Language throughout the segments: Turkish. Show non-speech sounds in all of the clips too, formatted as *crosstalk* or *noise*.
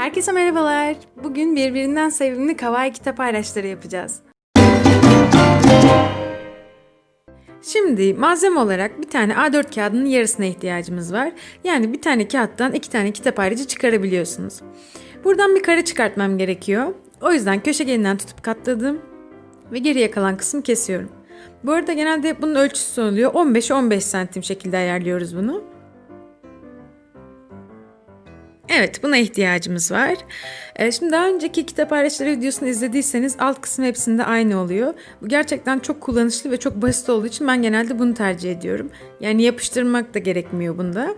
Herkese merhabalar. Bugün birbirinden sevimli kawaii kitap araçları yapacağız. Şimdi malzeme olarak bir tane A4 kağıdının yarısına ihtiyacımız var. Yani bir tane kağıttan iki tane kitap ayrıcı çıkarabiliyorsunuz. Buradan bir kare çıkartmam gerekiyor. O yüzden köşegeninden tutup katladım ve geriye kalan kısmı kesiyorum. Bu arada genelde bunun ölçüsü oluyor. 15-15 santim şekilde ayarlıyoruz bunu. Evet buna ihtiyacımız var. Ee, şimdi daha önceki kitap araçları videosunu izlediyseniz alt kısmı hepsinde aynı oluyor. Bu gerçekten çok kullanışlı ve çok basit olduğu için ben genelde bunu tercih ediyorum. Yani yapıştırmak da gerekmiyor bunda.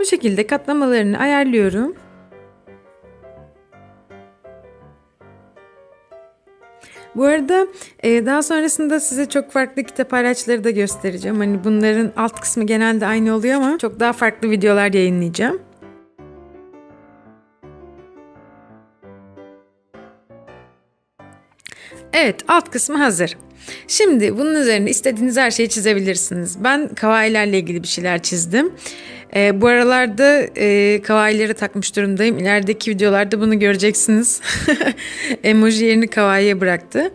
Bu şekilde katlamalarını ayarlıyorum. Bu arada e, daha sonrasında size çok farklı kitap araçları da göstereceğim. Hani bunların alt kısmı genelde aynı oluyor ama çok daha farklı videolar yayınlayacağım. Evet, alt kısmı hazır. Şimdi bunun üzerine istediğiniz her şeyi çizebilirsiniz. Ben kavailerle ilgili bir şeyler çizdim. Ee, bu aralarda e, kavaileri takmış durumdayım. İlerideki videolarda bunu göreceksiniz. *laughs* Emoji yerini kavaiye bıraktı.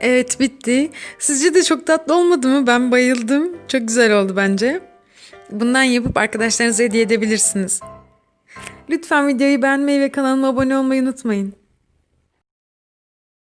Evet bitti. Sizce de çok tatlı olmadı mı? Ben bayıldım. Çok güzel oldu bence. Bundan yapıp arkadaşlarınıza hediye edebilirsiniz. Lütfen videoyu beğenmeyi ve kanalıma abone olmayı unutmayın.